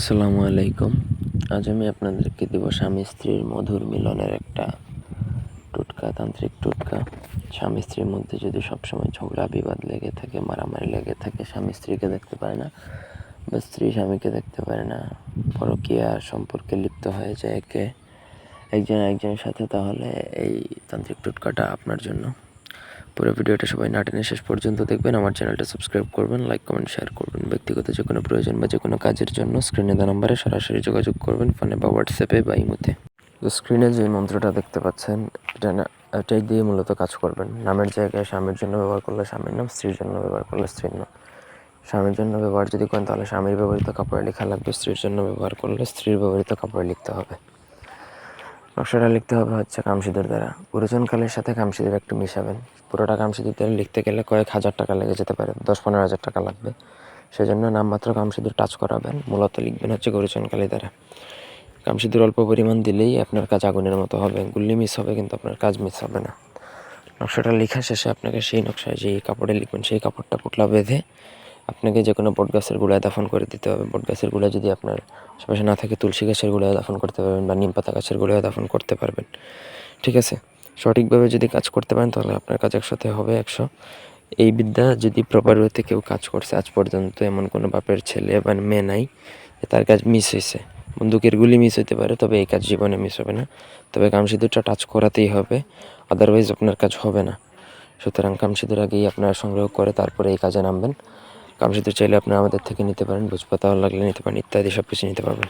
আসসালামু আলাইকুম। আজ আমি আপনাদেরকে দেব স্বামী স্ত্রীর মধুর মিলনের একটা টোটকা, তান্ত্রিক টোটকা। স্বামী স্ত্রীর মধ্যে যদি সবসময় ঝগড়া, বিবাদ লেগে থাকে, মারামারি লেগে থাকে, স্বামী স্ত্রীকে দেখতে পারে না বা স্ত্রী স্বামীকে দেখতে পারে না, পরকীয়া সম্পর্কে লিপ্ত হয়ে যায় একে। একজন একজনের সাথে তাহলে এই তান্ত্রিক টোটকাটা আপনার জন্য। পুরো ভিডিওটা সবাই না টেনে শেষ পর্যন্ত দেখবেন। আমার চ্যানেলটা সাবস্ক্রাইব করবেন, লাইক, কমেন্ট, শেয়ার করবেন। ব্যক্তিগত যে কোনো প্রয়োজন বা যে কোনো কাজের জন্য স্ক্রিনে দেওয়া নম্বরে সরাসরি যোগাযোগ করবেন, ফোনে বা হোয়াটসঅ্যাপে বা ইমোতে। তো স্ক্রিনে যে মন্ত্রটা দেখতে পাচ্ছেন, এটা না এটাই দিয়ে মূলত কাজ করবেন। নামের জায়গায় স্বামীর জন্য ব্যবহার করলে স্বামীর নাম, স্ত্রীর জন্য ব্যবহার করলে স্ত্রীর নাম। স্বামীর জন্য ব্যবহার যদি করেন তাহলে স্বামীর ব্যবহৃত কাপড়ে লেখা লাগবে, স্ত্রীর জন্য ব্যবহার করলে স্ত্রীর ব্যবহৃত কাপড়ে লিখতে হবে। নকশাটা লিখতে হবে হচ্ছে কামসিঁদুর দ্বারা। পুরোজনকালের সাথে কামসিঁদুর একটু মিশাবেন। পুরোটা কামসিঁদুর দ্বারা লিখতে গেলে কয়েক হাজার টাকা লেগে যেতে পারে, দশ পনেরো হাজার টাকা লাগবে। সেজন্য নামমাত্র কামসিঁদুর টাচ করাবেন, মূলত লিখবেন হচ্ছে গুরুজনকালী দ্বারা। কামসিঁদুর অল্প পরিমাণ দিলেই আপনার কাজ আগুনের মতো হবে। গুল্লি মিস হবে কিন্তু আপনার কাজ মিস হবে না। নকশাটা লেখা শেষে আপনাকে সেই নকশায় যেই কাপড়ে লিখবেন সেই কাপড়টা পুটলা বেঁধে আপনাকে যে কোনো বট গাছের গোড়ায় দাফন করে দিতে হবে। বট গাছের গোড়ায় যদি আপনার আশেপাশে না থাকে তুলসী গাছের গোড়ায় দাফন করতে পারবেন বা নিম পাতা গাছের গোড়ায় দাফন করতে পারবেন। ঠিক আছে? সঠিকভাবে যদি কাজ করতে পারেন তাহলে আপনার কাজ একসাথে হবে একশো। এই বিদ্যা যদি প্রপার ওয়েতে কেউ কাজ করছে, আজ পর্যন্ত এমন কোনো বাপের ছেলে বা মেয়ে নাই তার কাজ মিস হয়েছে। বন্দুকের গুলি মিস হতে পারে, তবে এই কাজ জীবনে মিস হবে না। তবে কামসিঁদুরটা টাচ করাতেই হবে আদারওয়াইজ আপনার কাজ হবে না। সুতরাং কামসিঁদুর আগেই আপনারা সংগ্রহ করে তারপরে এই কাজে নামবেন। কামসিঁদুর চাইলে আপনারা আমাদের থেকে নিতে পারেন ভোজপাতাও লাগলে নিতে পারেন, ইত্যাদি সব কিছু নিতে পারবেন।